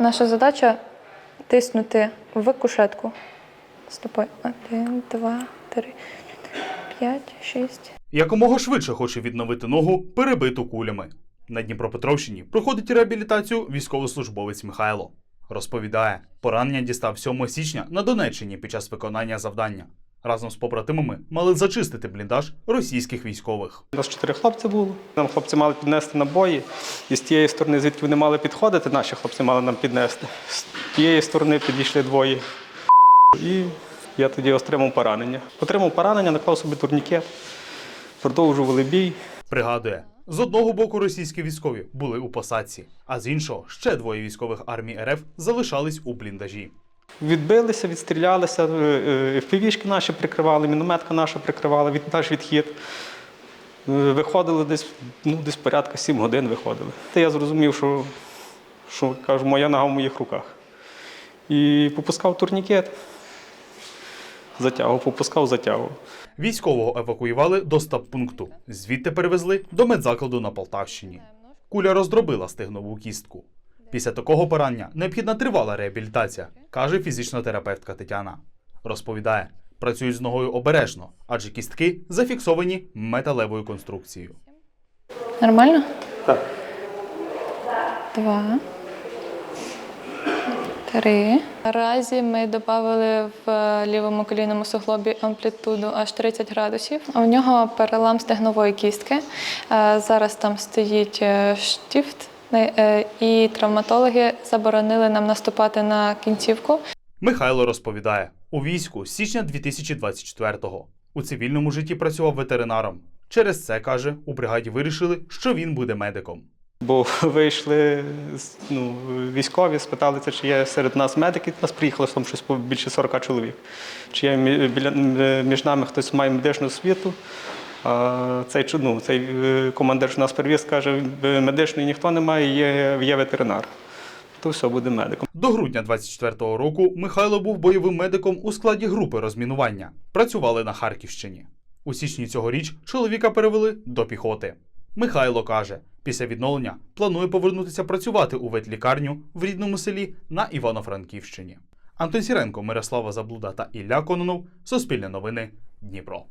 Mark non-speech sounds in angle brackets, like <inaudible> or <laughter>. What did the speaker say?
Наша задача тиснути в кушетку. Стопой. Один, два, три, п'ять, шість. Якомога швидше хоче відновити ногу, перебиту кулями. На Дніпропетровщині проходить реабілітацію військовослужбовець Михайло. Розповідає, поранення дістав 7 січня на Донеччині під час виконання завдання. Разом з побратимами мали зачистити бліндаж російських військових. У нас чотири хлопці було. Нам хлопці мали піднести набої. І з тієї сторони, звідки вони мали підходити, наші хлопці мали нам піднести. З тієї сторони підійшли двоє. І я тоді отримав поранення. Отримав поранення, наклав собі турнікет, продовжували бій. Пригадує, з одного боку російські військові були у посадці, а з іншого ще двоє військових армій РФ залишались у бліндажі. Відбилися, відстрілялися, е, впівішки наші прикривали, мінометка наша прикривала, від, наш відхід. Е, Виходили десь, ну, десь порядка 7 годин виходили. Та я зрозумів, що, що кажу, моя нога в моїх руках. І попускав турнікет, затягував, попускав, затягував. Військового евакуювали до стаб-пункту. Звідти перевезли до медзакладу на Полтавщині. Куля роздробила стегнову кістку. Після такого поранення необхідна тривала реабілітація, каже фізична терапевтка Тетяна. Розповідає, працюють з ногою обережно, адже кістки зафіксовані металевою конструкцією. Нормально? Так. Два. Три. Наразі ми додали в е, лівому колінному суглобі амплітуду аж 30 градусів. У нього перелам стегнової кістки. Е, Зараз там стоїть е, штифт, е, і травматологи заборонили нам наступати на кінцівку. Михайло розповідає, у війську з січня 2024-го. У цивільному житті працював ветеринаром. Через це каже, у бригаді вирішили, що він буде медиком. Бо <laughs> вийшли ну, військові, спиталися, чи є серед нас медики. Нас приїхало там щось по- більше 40 чоловік. Чи є біля, між нами хтось має медичну освіту. Цей, ну, цей е, командир, що нас привіз, каже, «Е, медичної ніхто не має, є, є ветеринар. То все буде медиком. До грудня 24-го року Михайло був бойовим медиком у складі групи розмінування. Працювали на Харківщині. У січні цьогоріч чоловіка перевели до піхоти. Михайло каже, після відновлення планує повернутися працювати у ветлікарню в рідному селі на Івано-Франківщині. Антон Сіренко, Мирослава Заблуда та Ілля Кононов. Суспільне новини. Дніпро.